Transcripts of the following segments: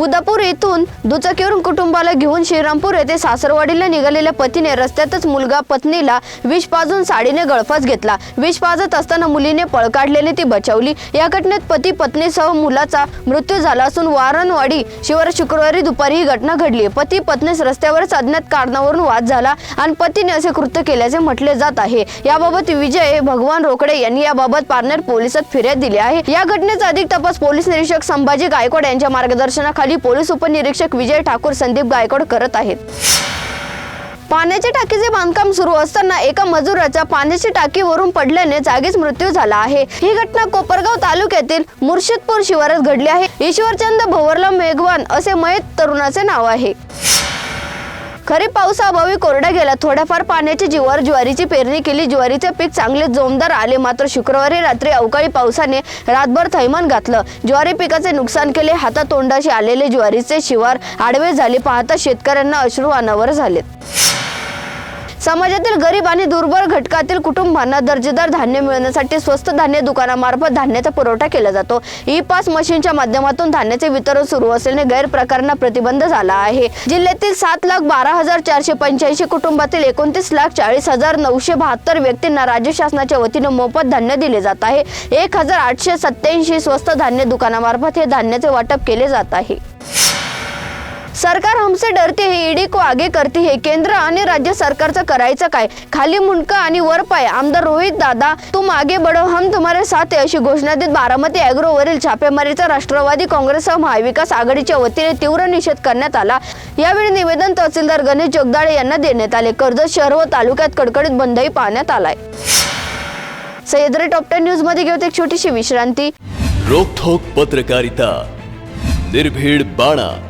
उदापूर येथून दुचाकीवरून कुटुंबाला घेऊन श्रीरामपूर येथे सासरवाडीला निघालेल्या पतीने रस्त्यातच मुलगा पत्नीला विष पाजून साडीने गळफास घेतला. विष पाजत असताना मुलीने पळ काढल्याने ती बचावली. या घटनेत पती पत्नीसह मुलाचा मृत्यू झाला असून वारणवाडी शिवार शुक्रवारी दुपारी ही घटना घडली पती पत्नीस रस्त्यावरच अज्ञात कारणावरून वाद झाला आणि पतीने असे कृत्य केल्याचे म्हटले जात आहे. याबाबत विजय भगवान रोकडे यांनी याबाबत पारनेर पोलिसात फिर्याद दिली आहे. या घटनेचा अधिक तपास पोलीस निरीक्षक संभाजी गायकवाड यांच्या मार्गदर्शनाखाली पोलीस उपनिरीक्षक विजय ठाकूर संदीप गायकवाड करत आहेत. पाण्याच्या टाकीचे बांधकाम सुरू असताना एका मजुराचा पाण्याच्या टाकीवरून पडल्याने जागीच मृत्यू झाला आहे. ही घटना कोपरगाव तालुक्यातील मुर्शिदपूर शिवारात घडली आहे. ईश्वरचंद भवरला मेघवान असे मयत तरुणाचे नाव आहे. खरीप पावसाअभावी कोरडा गेला थोड्याफार पाण्याची जीवावर ज्वारीची पेरणी केली. ज्वारीचे पीक चांगले जोमदार आले. मात्र शुक्रवारी रात्री अवकाळी पावसाने रातभर थैमान घातलं. ज्वारी पिकाचे नुकसान केले. हातातोंडाशी आलेले ज्वारीचे शिवार आडवे झाले. पाहता शेतकऱ्यांना अश्रू अनावर झालेत. समाजातील गरीब आणि दुर्बल घटकातील कुटुंबांना दर्जेदार धान्य मिळवण्यासाठी स्वस्त धान्य दुकानामार्फत धान्याचा पुरवठा केला जातो. ई पास मशीनच्या माध्यमातून धान्याचे वितरण सुरू असल्याने गैरप्रकारांना प्रतिबंध झाला आहे. जिल्ह्यातील सात लाख बारा हजार चारशे पंच्याऐंशी कुटुंबातील एकोणतीस लाख चाळीस हजार नऊशे बहात्तर व्यक्तींना राज्य शासनाच्या वतीने मोफत धान्य दिले जात आहे. एक हजार आठशे सत्याऐंशी स्वस्त धान्य दुकानामार्फत हे धान्याचे वाटप केले जात आहे. सरकार हमसे डरते हे ईडी को आगे करते हे। केंद्र आणि राज्य सरकारचं करायचं काय? खाली मुंडका आणि वर पाय. आमदार रोहित दादा तुम आगे बढो हम तुम्हारे साथ है अशी घोषणा देत बारामती अॅग्रोवरील छापेमारीचा राष्ट्रवादी काँग्रेससह महाविकास आघाडीच्या वतीने तीव्र निषेध करण्यात आला. यावेळी निवेदन तहसीलदार गणेश जगदाळे यांना देण्यात आले. कर्जत शहर व तालुक्यात कडकडीत बंदही पाहण्यात आलाय. सह्याद्री टॉप टेन न्यूजमध्ये घेऊन एक छोटीशी विश्रांती. रोखोक पत्रकारिता. निर्भीड बाणा.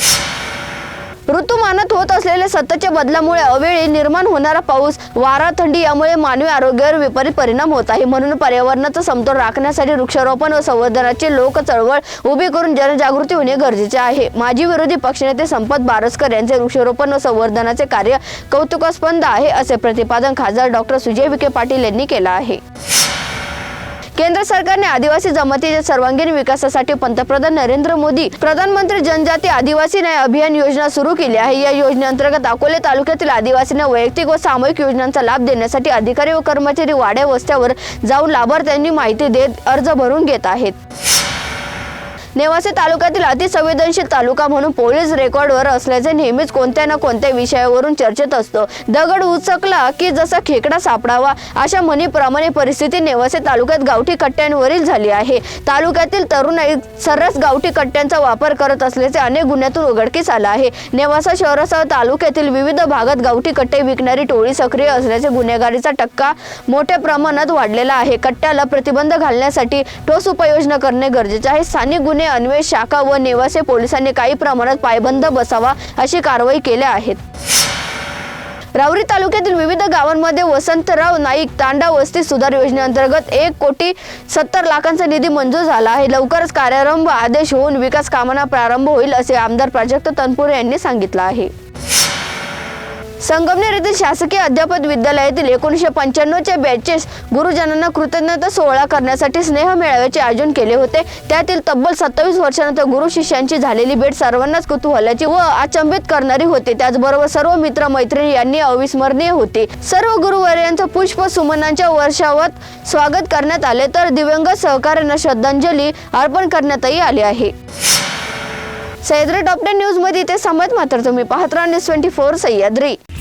ऋतुमानात होत असलेल्या सततच्या बदलामुळे अवेळी निर्माण होणारा पाऊस वारा थंडी यामुळे मानवी आरोग्यावर विपरीत परिणाम होत आहे. म्हणून पर्यावरणाचा समतोल राखण्यासाठी वृक्षारोपण व संवर्धनाची लोक चळवळ उभी करून जनजागृती होणे गरजेचे आहे. माजी विरोधी पक्षनेते संपत बारसकर यांचे वृक्षारोपण व संवर्धनाचे कार्य कौतुकास्पद आहे असे प्रतिपादन खासदार डॉक्टर सुजय विखे पाटील यांनी केलं आहे. केंद्र सरकारने आदिवासी जमातीच्या सर्वांगीण विकासासाठी पंतप्रधान नरेंद्र मोदी प्रधानमंत्री जनजाती आदिवासी न्याय अभियान योजना सुरू केली आहे. या योजनेअंतर्गत अकोले तालुक्यातील आदिवासींना वैयक्तिक व सामूहिक योजनांचा लाभ देण्यासाठी अधिकारी व कर्मचारी वाड्या वस्त्यावर जाऊन लाभार्थ्यांनी माहिती देत अर्ज भरून घेत आहेत. नेवासे तालुक्यातील अतिसंवेदनशील तालुका म्हणून पोलीस रेकॉर्डवर असल्याचे नेहमीच कोणत्या ना कोणत्या विषयावरून चर्चेत असतो. दगड उचकला की जसा खेकडा सापडावा अशा म्हणीप्रमाणे परिस्थिती नेवासे तालुक्यात गावठी कट्ट्यांवरील झाली आहे. तालुक्यातील तरुणाई सर्रास गावठी कट्ट्यांचा वापर करत असल्याचे अनेक गुन्ह्यातून उघडकीस आलं आहे. नेवासा शहरासह तालुक्यातील विविध भागात गावठी कट्टे विकणारी टोळी सक्रिय असल्याचे गुन्हेगारीचा टक्का मोठ्या प्रमाणात वाढलेला आहे. कट्ट्याला प्रतिबंध घालण्यासाठी ठोस उपाययोजना करणे गरजेचे आहे. स्थानिक गुन्हे अन्वेष शाखा व नेवासे पोलिसांनी काही प्रमाणात पायबंद बसावा अशी कारवाई केल्या आहेत. राऊरी तालुक्यातील विविध गावांमध्ये वसंतराव नाईक तांडा वस्ती सुधार योजनेअंतर्गत एक कोटी सत्तर लाखांचा निधी मंजूर झाला आहे. लवकरच कार्यारंभ आदेश होऊन विकास कामांना प्रारंभ होईल असे आमदार प्राजक्त तनपुरे यांनी सांगितलं आहे. संगमनेर येथील शासकीय अध्यापक विद्यालयातील एकोणीसशे पंच्याण्णवच्या बॅचेस गुरुजनांना कृतज्ञता सोहळा करण्यासाठी स्नेह मेळाव्याचे आयोजन केले होते. त्यातील तब्बल सत्तावीस वर्षानंतर गुरु शिष्यांची झालेली भेट सर्वांनाच कुतूहलाची व अचंबित करणारी होती. त्याचबरोबर सर्व मित्र मैत्रिणी यांनी अविस्मरणीय होते. सर्व गुरुवर्यांचं पुष्प सुमनांच्या वर्षावत स्वागत करण्यात आले. तर दिव्यांग सहकार्यांना श्रद्धांजली अर्पण करण्यातही आली आहे. सह्याद्री टॉप टेन न्यूजमध्ये ते समज मात्र तुम्ही पाहत राहा. News twenty four Sahyadri.